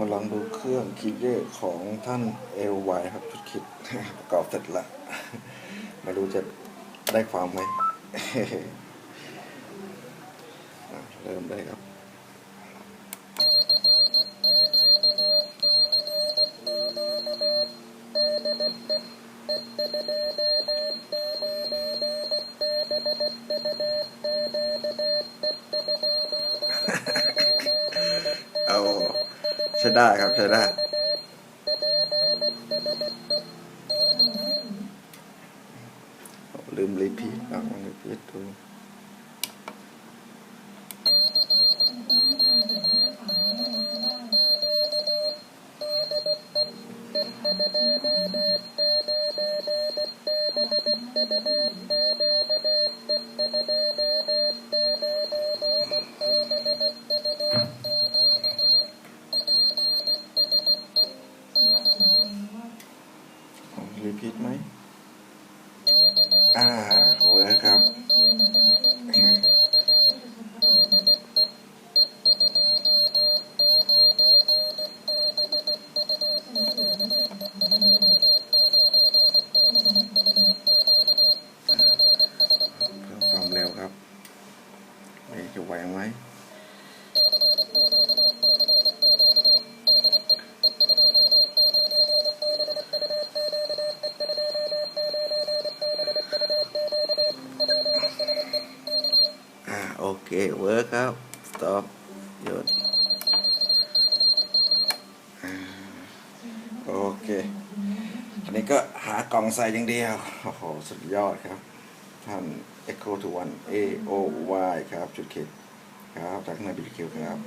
มาลองดูเครื่องคิดเยอะของท่านเอลไวครับชุดคิดประกอบเสร็จละไม่รู้จะได้ความไหมเริ่มได้ครับ ใช้ได้ครับใช้ได้ลืมรีพีทลองรีพีทดู รีพีทไหม อ่าเวิร์คครับ เพิ่มความเร็วครับนี่จะไหวไหม เคเวิร์คครับ stop หยุดโอเค อันนี้ก็หากล่องใส่อย่างเดียว โอ้โห สุดยอดครับ ท่าน Echo to One A O Y ครับ จุดเข็ดครับจากนายบิลคิวครับ